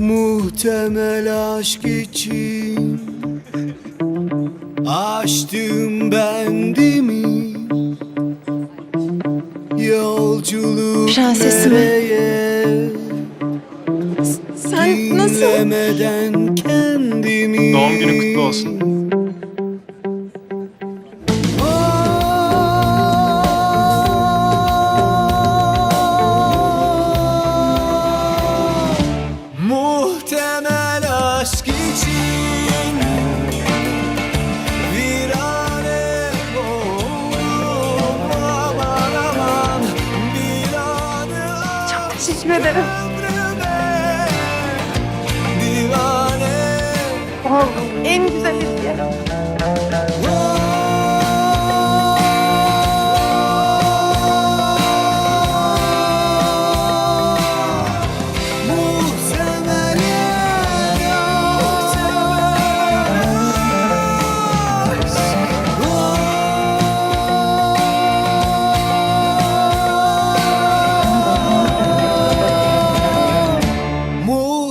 Muhtemel aşk için Açtım bendimi Yolculuk nereye Sen nasıl? Dinlemeden kendimi Doğum günün kutlu olsun. Teşekkür ederim.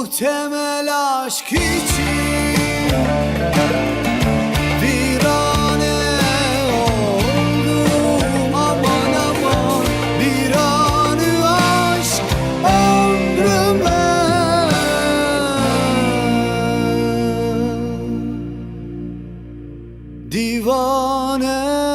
bu temel aşk için bir Virane oldum. Aman aman Bir anı aşk ömrüme Divane